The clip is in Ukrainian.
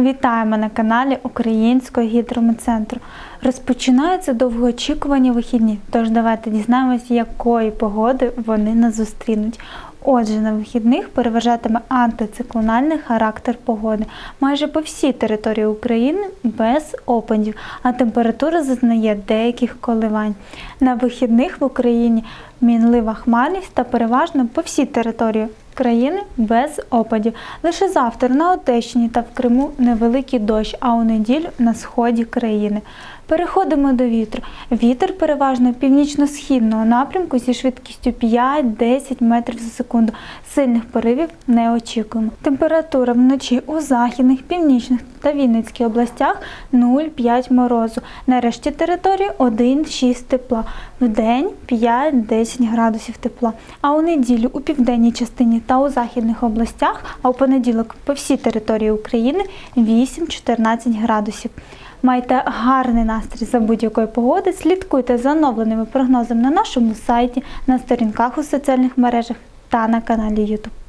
Вітаємо на каналі Українського гідрометцентру. Розпочинаються довгоочікувані вихідні, тож давайте дізнаємося, якої погоди вони нас зустрінуть. Отже, на вихідних переважатиме антициклональний характер погоди майже по всій території України без опадів, а температура зазнає деяких коливань. На вихідних в Україні мінлива хмарність та переважно по всій території країни без опадів. Лише завтра на Одещині та в Криму невеликий дощ, а у неділю на сході країни. Переходимо до вітру. Вітер переважно північно-східного напрямку зі швидкістю 5-10 метрів за секунду. Сильних поривів не очікуємо. Температура вночі у західних, північних та Вінницьких областях 0,5 морозу. На решті території 1,6 тепла. В день 5-10 градусів тепла. А у неділю у південній частині та у західних областях, а у понеділок по всій території України 8-14 градусів. Майте гарний настрій за будь-якої погоди. Слідкуйте за оновленими прогнозами на нашому сайті, на сторінках у соціальних мережах та на каналі YouTube.